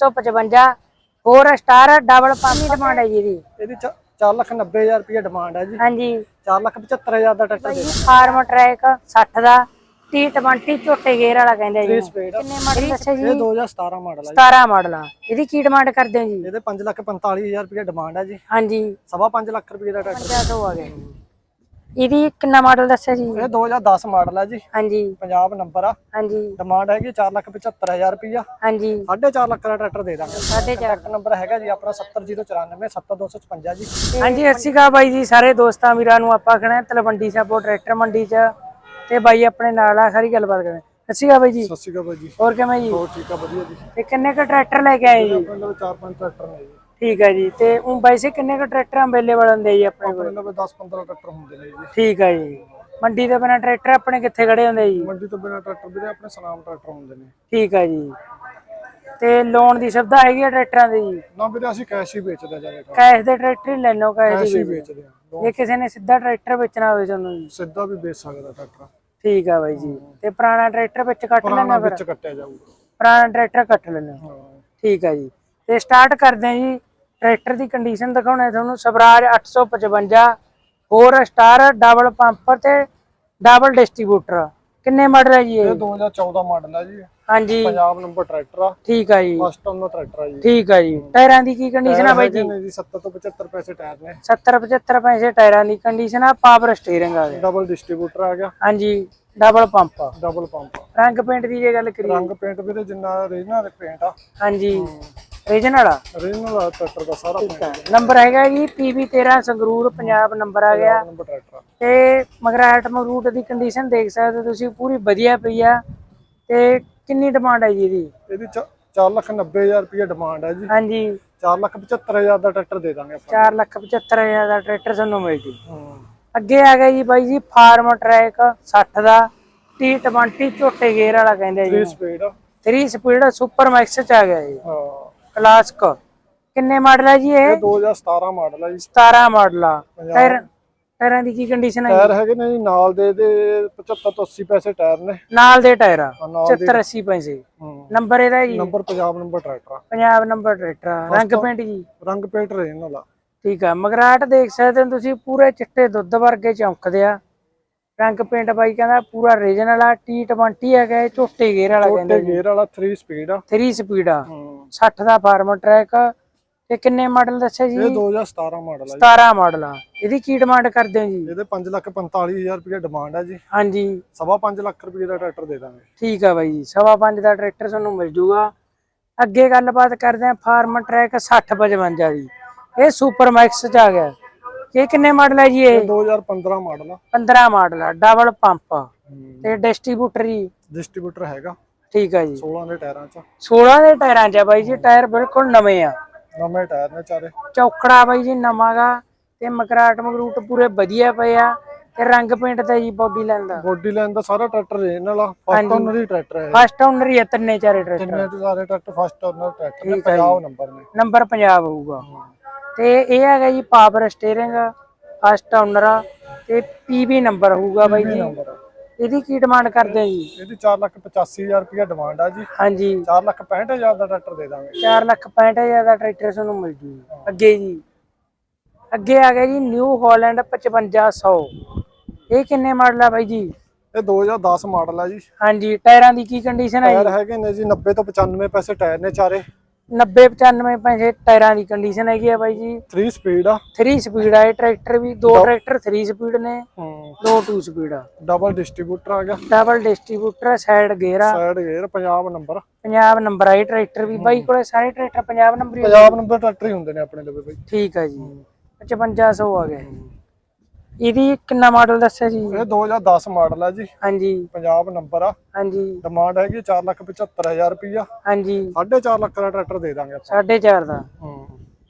155 4 star double pump ਦੀ demand ਹੈ ਜੀ ਇਹਦੀ। ਇਹਦੀ 4 ਲੱਖ 90 ਹਜ਼ਾਰ ਰੁਪਏ ਡਿਮਾਂਡ ਹੈ ਜੀ। ਹਾਂਜੀ। 4 ਲੱਖ 75 ਹਜ਼ਾਰ ਦਾ ਟਰੈਕਟਰ ਦੇ ਫਾਰਮ ਟਰੈਕ 60 ਦਾ T20 ਝੋਟੇ ਗੇਅਰ ਵਾਲਾ ਕਹਿੰਦੇ ਜੀ। ਸਪੀਡ ਕਿੰਨੇ ਮਾਡਲ ਇਹ 2017 ਮਾਡਲ ਹੈ ਜੀ। 17 ਮਾਡਲ ਆ। ਇਹਦੀ ਕੀ ਡਿਮਾਂਡ ਕਰਦੇ ਹੋ ਜੀ? ਇਹਦੇ 5 ਲੱਖ 45 ਹਜ਼ਾਰ ਰੁਪਏ ਡਿਮਾਂਡ ਹੈ ਜੀ। ਹਾਂਜੀ। ਸਵਾ 5 ਲੱਖ ਰੁਪਏ ਦਾ ਟਰੈਕਟਰ। 50 ਆ ਗਿਆ ਇਹਦੀ ਕਿੰਨਾ ਮਾਡਲ ਦੱਸਿਆ ਜੀ? ਇਹ 2010 ਮਾਡਲ ਹੈ ਜੀ। ਹਾਂਜੀ। ਪੰਜਾਬ ਨੰਬਰ ਆ। ਹਾਂਜੀ। ਡਿਮਾਂਡ ਹੈਗੀ 4 ਲੱਖ 75 ਹਜ਼ਾਰ ਰੁਪਇਆ ਹਾਂਜੀ। 4.5 ਲੱਖ ਦਾ ਟਰੈਕਟਰ ਦੇ ਦਾਂਗੇ। ਸਾਢੇ ਚਾਰ ਟਰੈਕਟਰ ਨੰਬਰ ਹੈਗਾ ਜੀ ਆਪਣਾ 70094 70255 ਜੀ। ਹਾਂਜੀ ਸ਼੍ਰੀ ਅਕਾਲ ਬਾਈ ਜੀ ਸਾਰੇ ਦੋਸਤਾਂ ਵੀਰਾਂ ਨੂੰ ਆਪਾਂ ਖੜੇ ਤਲਵੰਡੀ ਸਾਬੋ ਟਰੈਕਟਰ ਮੰਡੀ 'ਚ। ਤੇ ਬਾਈ ਆਪਣੇ ਨਾਲ ਆ ਸਾਰੀ ਗੱਲਬਾਤ ਕਰਾਂ ਸਤਿ ਸ਼੍ਰੀ ਅਕਾਲ ਬਾਈ ਜੀ। ਸ਼੍ਰੀ ਅਕਾਲ ਬਾਈ ਜੀ। ਹੋਰ ਕਿਵੇਂ ਜੀ? ਹੋਰ ਠੀਕ ਆ ਵਧੀਆ ਜੀ। ਤੇ ਕਿੰਨੇ ਕ ਟਰੈਕਟਰ ਲੈ ਕੇ ਆਏ ਜੀ? ਆਪਣੇ ਕੋਲ 4-5 ਟਰੈਕਟਰ ਨੇ ਜੀ। ਠੀਕ ਹੈ ਜੀ ਤੇ ਉਹ ਬਾਈ ਸੇ ਕਿੰਨੇ ਕ ਟਰੈਕਟਰ ਅਵੇਲੇਬਲ ਹੁੰਦੇ ਜੀ ਆਪਣੇ ਕੋਲ? ਆਪਣੇ ਕੋਲ 10-15 ਟਰੈਕਟਰ ਹੁੰਦੇ ਨੇ ਜੀ। ਠੀਕ ਹੈ ਜੀ। ਮੰਡੀ ਦੇ ਬਿਨਾ ਟਰੈਕਟਰ ਆਪਣੇ ਕਿੱਥੇ ਖੜੇ ਹੁੰਦੇ ਜੀ? ਮੰਡੀ ਤੋਂ ਬਿਨਾ ਟਰੈਕਟਰ ਵੀਰੇ ਆਪਣੇ ਸਨਾਮ ਟਰੈਕਟਰ ਹੁੰਦੇ ਨੇ। ਠੀਕ ਹੈ ਜੀ। ਤੇ ਲੋਨ ਦੀ ਸੁਵਿਧਾ ਹੈਗੀ ਆ ਟਰੈਕਟਰਾਂ ਦੀ? ਜੀ ਨਾ ਵੀਰੇ ਅਸੀਂ ਕੈਸ਼ ਹੀ ਵੇਚਦੇ ਜਾਂਦੇ ਕੈਸ਼ ਦੇ ਟਰੈਕਟਰ ਹੀ ਲੈਣੋ ਕੈਸ਼ ਕੈਸ਼ ਹੀ ਵੇਚਦੇ ਆ। ਜੇ ਕਿਸੇ ਨੇ ਸਿੱਧਾ ਟਰੈਕਟਰ ਵੇਚਣਾ ਹੋਵੇ ਤੁਹਾਨੂੰ ਜੀ। ਸਿੱਧਾ ਵੀ ਵੇਚ ਸਕਦਾ ਟਰੈਕਟਰ। ਠੀਕ ਆ ਬਾਈ ਜੀ। ਤੇ ਪੁਰਾਣਾ ਟਰੈਕਟਰ ਵਿੱਚ ਕੱਟ ਲੈਣਾ ਪੁਰਾਣਾ ਫਿਰ? ਵਿੱਚ ਕੱਟਿਆ ਜਾਊਗਾ। ਪੁਰਾਣਾ ਟਰੈਕਟਰ ਕੱਟ ਲੈਣਾ ਠੀਕ ਹੈ ਜੀ। ਤੇ ਸਟਾਰਟ ਕਰਦੇ ਹਾਂ ਜੀ। ਟਰੈਕਟਰ ਦੀ ਕੰਡੀਸ਼ਨ ਦਿਖਾਉਣਾ ਤੁਹਾਨੂੰ ਸਵਰਾਜ 855 4 ਸਟਾਰ ਡਬਲ ਪੰਪ ਤੇ ਡਬਲ ਡਿਸਟ੍ਰੀਬਿਊਟਰ ਕਿੰਨੇ ਮਾਡਲ ਹੈ ਜੀ ਇਹ? ਇਹ 2014 ਮਾਡਲ ਹੈ ਜੀ। ਹਾਂਜੀ। ਪੰਜਾਬ ਨੰਬਰ ਟਰੈਕਟਰ ਆ। ਠੀਕ ਹੈ ਜੀ। ਫਸਟ ਟਰਨ ਟਰੈਕਟਰ ਆ ਜੀ। ਠੀਕ ਹੈ ਜੀ। ਟਾਇਰਾਂ ਦੀ ਕੀ ਕੰਡੀਸ਼ਨ ਆ ਬਾਈ ਜੀ? ਜੀ 70 ਤੋਂ 75 ਪੈਸੇ ਟਾਇਰ ਨੇ। 70 75 ਪੈਸੇ ਟਾਇਰਾਂ ਦੀ ਕੰਡੀਸ਼ਨ ਆ ਪਾਵਰ ਸਟੀਅਰਿੰਗ ਆ ਗਿਆ ਡਬਲ ਡਿਸਟ੍ਰੀਬਿਊਟਰ ਆ ਗਿਆ। ਹਾਂਜੀ ਡਬਲ ਪੰਪ ਡਬਲ ਪੰਪ ਰੰਗ ਪੇਂਟ ਦੀ ਜੇ ਗੱਲ ਕਰੀਏ। ਰੰਗ ਪੇਂਟ ਵੀਰੇ ਜਿੰਨਾ ਰੀਜਨਲ ਪੇਂਟ ਆ। ਹਾਂਜੀ। ਰੀਜਨਲ ਆ? ਰੀਜਨਲ ਟਰੈਕਟਰ ਦਾ ਸਾਰਾ ਪੇਂਟ ਨੰਬਰ ਹੈਗਾ ਜੀ PB13 ਸੰਗਰੂਰ ਪੰਜਾਬ ਨੰਬਰ ਆ ਗਿਆ। ਨੰਬਰ ਟਰੈਕਟਰ ਆ। ਤੇ ਮਗਰਾਟ ਮਰੂਟ ਦੀ ਕੰਡੀਸ਼ਨ ਦੇਖ ਸਕਦੇ ਹੋ ਤੁਸੀਂ ਪੂਰੀ ਵਧੀਆ ਪਈ ਆ। ਤੇ ਕਿੰਨੀ ਡਿਮਾਂਡ ਹੈ ਜੀ ਇਹਦੀ? ਇਹਦੀ 4 ਲੱਖ 90 ਹਜ਼ਾਰ ਰੁਪਏ ਡਿਮਾਂਡ ਹੈ ਜੀ। ਹਾਂਜੀ। 4 ਲੱਖ 75 ਹਜ਼ਾਰ ਦਾ ਟਰੈਕਟਰ ਦੇ ਦਾਂਗੇ ਆਪਾਂ। 4 ਲੱਖ 75 ਹਜ਼ਾਰ ਦਾ ਟਰੈਕਟਰ ਤੁਹਾਨੂੰ ਮਿਲ ਜੂ। ਹੂੰ। ਅੱਗੇ ਆ ਗਿਆ ਜੀ ਬਾਈ ਜੀ ਫਾਰਮ ਟਰੈਕ 60 ਦਾ। T20 ਝੋਟੇ ਗੇਅਰ ਵਾਲਾ ਕਹਿੰਦੇ ਜੀ। 3 ਸਪੀਡ 3 ਸਪੀਡ ਸੁਪਰ ਮੈਕਸ ਚ ਆ ਗਿਆ ਜੀ। ਹਾਂ। ਕਲਾਸਿਕ ਕਿੰਨੇ ਮਾਡਲ ਹੈ ਜੀ ਇਹ? ਇਹ 2017 ਮਾਡਲ ਹੈ ਜੀ। 17 ਮਾਡਲ ਆ। ਟਾਇਰ ਟਾਇਰਾਂ ਦੀ ਕੀ ਕੰਡੀਸ਼ਨ ਹੈ ਜੀ? ਟਾਇਰ ਹੈਗੇ ਨੇ ਜੀ ਨਾਲ ਦੇ ਦੇ 75 ਤੋਂ 80 ਪੈਸੇ ਟਾਇਰ ਨੇ। ਨਾਲ ਦੇ ਟਾਇਰ ਆ। ਹਾਂ, ਨਾਲ 70 80 ਪੈਸੇ। ਨੰਬਰ ਇਹਦਾ ਜੀ? ਨੰਬਰ ਪੰਜਾਬ ਨੰਬਰ ਟਰੈਕਟਰ ਆ। ਪੰਜਾਬ ਨੰਬਰ ਟਰੈਕਟਰ ਆ, ਰੰਗ ਪੇਂਟ ਜੀ? ਰੰਗ ਪੇਂਟ ਰੀਜਨਲ ਆ ਠੀਕ ਆ। ਮਗਰਾਟ ਦੇਖ ਸਕਦੇ ਹੋ ਤੁਸੀਂ ਪੂਰੇ ਚਿੱਟੇ ਦੁੱਧ ਵਰਗੇ ਚਮਕਦੇ ਆ। ਰੰਗ ਪੇਂਟ ਬਾਈ ਕਹਿੰਦਾ ਪੂਰਾ ਰੀਜਨਲ ਆ T20 ਹੈਗਾ ਇਹ ਝੋਟੇ ਗੇਅਰ ਵਾਲਾ ਕਹਿੰਦੇ ਛੋਟੇ ਗੇਅਰ ਵਾਲਾ 3 ਸਪੀਡ ਆ। 3 ਸਪੀਡ ਆ। 60 ਦਾ ਫਾਰਮ ਟਰੈਕ ਤੇ ਕਿੰਨੇ ਮਾਡਲ ਦੱਸਿਆ ਜੀ? ਇਹ 2017 ਮਾਡਲ ਆ ਜੀ। 17 ਮਾਡਲ ਆ। ਇਹਦੀ ਕੀ ਡਿਮਾਂਡ ਕਰਦੇ ਹੋ ਜੀ? ਇਹਦੇ 5 ਲੱਖ 45 ਹਜ਼ਾਰ ਰੁਪਏ ਡਿਮਾਂਡ ਹੈ ਜੀ। ਹਾਂਜੀ। ਸਵਾ 5 ਲੱਖ ਰੁਪਏ ਦਾ ਟਰੈਕਟਰ ਦੇ ਦਾਂਗੇ। ਠੀਕ ਆ ਬਾਈ ਜੀ ਸਵਾ ਪੰਜ ਦਾ ਟਰੈਕਟਰ ਤੁਹਾਨੂੰ ਮਿਲ ਜੂਗਾ। ਅੱਗੇ ਗੱਲਬਾਤ ਕਰਦੇ ਆ ਫਾਰਮ ਟਰੈਕ 60 55 ਦੀ। ਇਹ ਸੁਪਰ ਮੈਕਸ ਚ ਆ ਗਿਆ। ਇਹ ਕਿੰਨੇ ਮਾਡਲ ਹੈ ਜੀ ਇਹ? 2015 ਮਾਡਲ ਆ। 15 ਮਾਡਲ ਆ ਡਬਲ ਪੰਪ ਤੇ ਡਿਸਟ੍ਰੀਬਿਊਟਰ ਜੀ? ਡਿਸਟ੍ਰੀਬਿਊਟਰ ਹੈਗਾ। ਠੀਕ ਆ ਜੀ। 16 ਦੇ ਟਾਇਰਾਂ 'ਚ। 16 ਦੇ ਟਾਇਰਾਂ 'ਚ ਆ ਬਾਈ ਜੀ ਟਾਇਰ ਬਿਲਕੁਲ ਨਵੇਂ ਆ। ਨਵੇਂ ਟਾਇਰ ਨੇ ਚਾਰੇ। ਚੌਕੜਾ ਬਾਈ ਜੀ ਨਵਾਂਗਾ ਤੇ ਮਕਰਾਟ ਮਗਰੂਟ ਪੂਰੇ ਵਧੀਆ ਪਏ ਆ ਤੇ ਰੰਗ ਪੇਂਟ ਤੇ ਜੀ ਬੋਡੀ ਲਾਈਨ ਦਾ। ਬੋਡੀ ਲਾਈਨ ਦਾ ਸਾਰਾ ਟਰੈਕਟਰ ਰੀਜਨਲ ਆ ਫਸਟ ਓਨਰ ਹੀ ਟਰੈਕਟਰ ਹੈ ਫਸਟ ਓਨਰ ਹੀ ਤਿੰਨੇ ਚਾਰੇ ਟਰੈਕਟਰ। ਜਿੰਨੇ ਤੇ ਸਾਰੇ ਟਰੈਕਟਰ ਫਸਟ ਓਨਰ ਟਰੈਕਟਰ ਨੇ। ਪੰਜਾਬ ਨੰਬਰ ਨੇ। ਨੰਬਰ ਪੰਜਾਬ ਹੋਊਗਾ। ਤੇ ਇਹ ਹੈਗਾ ਜੀ ਪਾਵਰ ਸਟੀਅਰਿੰਗ ਫਸਟ ਓਨਰ ਆ ਤੇ ਪੀਬੀ ਨੰਬਰ ਹੋਊਗਾ ਬਾਈ ਜੀ। ਨੰਬਰ ਇਹਦੀ ਕੀ ਡਿਮਾਂਡ ਕਰਦੇ ਆ ਜੀ? ਇਹਦੀ 4 ਲੱਖ 85 ਹਜ਼ਾਰ ਰੁਪਏ ਡਿਮਾਂਡ ਆ ਜੀ। ਹਾਂਜੀ। 4 ਲੱਖ 65 ਹਜ਼ਾਰ ਦਾ ਟਰੈਕਟਰ ਦੇ ਦਾਂਗੇ। 4 ਲੱਖ 65 ਹਜ਼ਾਰ ਦਾ ਟਰੈਕਟਰ ਤੁਹਾਨੂੰ ਮਿਲ ਜੂ ਅੱਗੇ ਜੀ। ਅੱਗੇ ਆ ਗਿਆ ਜੀ ਨਿਊ ਹਾਲੈਂਡ 5500 ਇਹ ਕਿੰਨੇ ਮਾਡਲ ਆ ਬਾਈ ਜੀ? ਇਹ 2010 ਮਾਡਲ ਆ ਜੀ। ਹਾਂਜੀ ਟਾਇਰਾਂ ਦੀ ਕੀ ਕੰਡੀਸ਼ਨ ਹੈ ਟਾਇਰ ਹੈਗੇ ਨੇ ਜੀ 90 ਤੋਂ 95 ਪੈਸੇ ਟਾਇਰ ਨੇ ਚਾਰੇ। 90 95 ਪੈਸੇ ਟਾਇਰਾਂ ਦੀ ਕੰਡੀਸ਼ਨ ਹੈਗੀ ਆ ਬਾਈ ਜੀ। 3 ਸਪੀਡ ਆ। 3 ਸਪੀਡ ਆ ਇਹ ਟਰੈਕਟਰ ਵੀ ਦੋ ਟਰੈਕਟਰ 3 ਸਪੀਡ ਨੇ ਹੂੰ। ਦੋ 2 ਸਪੀਡ ਆ। ਡਬਲ ਡਿਸਟ੍ਰੀਬਿਊਟਰ ਆ ਗਿਆ। ਡਬਲ ਡਿਸਟ੍ਰੀਬਿਊਟਰ ਸਾਈਡ ਗੇਅਰ ਆ। Side gear Punjab number Punjab number ਆ ਇਹ ਟਰੈਕਟਰ ਵੀ। ਬਾਈ ਕੋਲੇ ਸਾਰੇ ਟਰੈਕਟਰ ਪੰਜਾਬ ਨੰਬਰ ਹੀ ਆ। ਪੰਜਾਬ ਨੰਬਰ ਟਰੈਕਟਰ ਹੀ ਹੁੰਦੇ ਨੇ ਆਪਣੇ ਲਵੇ ਬਾਈ। ਠੀਕ ਆ ਜੀ। 5500 ਆ ਗਿਆ। ਇਹਦੀ ਕਿੰਨਾ ਮਾਡਲ ਦੱਸਿਆ ਜੀ? ਇਹ 2010 ਮਾਡਲ ਆ ਜੀ। ਹਾਂਜੀ। ਪੰਜਾਬ ਨੰਬਰ ਆ। ਹਾਂਜੀ। ਡਿਮਾਂਡ ਹੈਗੀ 4 ਲੱਖ 75000 ਰੁਪਈਆ। ਹਾਂਜੀ। 4.5 ਲੱਖ ਦਾ ਟਰੈਕਟਰ ਦੇ ਦਾਂਗੇ ਆਪਾਂ। 4.5 ਦਾ। ਹੂੰ।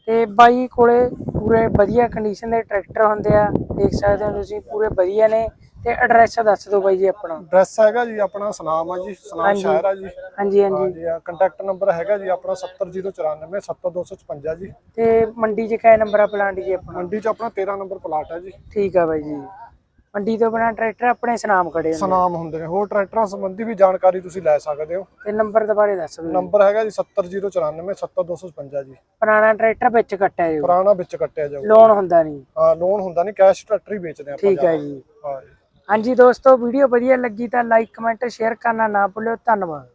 ਤੇ ਬਾਈ ਕੋਲੇ ਪੂਰੇ ਵਧੀਆ ਕੰਡੀਸ਼ਨ ਦੇ ਟਰੈਕਟਰ ਹੁੰਦੇ ਆ। ਦੇਖ ਸਕਦੇ ਹੋ ਤੁਸੀਂ ਪੂਰੇ ਵਧੀਆ ਨੇ। ਤੇ ਐਡਰੈਸ ਦੱਸ ਦਿਓ ਬਾਈ ਜੀ ਆਪਣਾ। ਐਡਰੈਸ ਹੈਗਾ ਜੀ ਆਪਣਾ ਸਨਾਮ ਆ ਜੀ ਸਨਾਮ ਸ਼ਹਿਰ ਆ ਜੀ। ਹਾਂਜੀ ਹਾਂਜੀ। ਹਾਂਜੀ ਆ ਕੰਟੈਕਟ ਨੰਬਰ ਹੈਗਾ ਜੀ ਆਪਣਾ 70094 70255 ਜੀ। ਤੇ ਮੰਡੀ 'ਚ ਕਿਹੜਾ ਨੰਬਰ ਆ ਪਲਾਂਟ ਜੀ ਆਪਣਾ? ਮੰਡੀ 'ਚ ਆਪਣਾ 13 ਨੰਬਰ ਪਲਾਟ ਹੈ ਜੀ। ਠੀਕ ਆ ਬਾਈ ਜੀ। ਮੰਡੀ ਤੋਂ ਬਿਨਾ ਟਰੈਕਟਰ ਆਪਣੇ ਸਨਾਮ ਖੜੇ ਹੁੰਦੇ ਸਨਾਮ ਹੁੰਦੇ ਨੇ। ਹੋਰ ਟਰੈਕਟਰਾਂ ਸੰਬੰਧੀ ਵੀ ਜਾਣਕਾਰੀ ਤੁਸੀਂ ਲੈ ਸਕਦੇ ਹੋ। ਤੇ ਨੰਬਰ ਦੁਬਾਰੇ ਦੱਸ ਦਿਓ ਨੰਬਰ ਹੈਗਾ ਜੀ 70094 70255 ਜੀ। ਪੁਰਾਣਾ ਟਰੈਕਟਰ ਵਿੱਚ ਕੱਟਿਆ ਜੀ ਪੁਰਾਣਾ ਵਿੱਚ ਕੱਟਿਆ ਜਾਊਗਾ ਲੋਨ ਹੁੰਦਾ ਨਹੀਂ। ਹਾਂ ਲੋਨ ਹੁੰਦਾ ਨਹੀਂ ਕੈਸ਼ ਟਰੈਕਟਰ ਹੀ ਵੇਚਦੇ ਆਪਾਂ ਠੀਕ ਹੈ। ਜੀ। ਹਾਂ ਜੀ। ਹਾਂਜੀ ਦੋਸਤੋ ਵੀਡੀਓ ਵਧੀਆ ਲੱਗੀ ਤਾਂ ਲਾਈਕ ਕਮੈਂਟ ਸ਼ੇਅਰ ਕਰਨਾ ਨਾ ਭੁੱਲਿਓ। ਧੰਨਵਾਦ।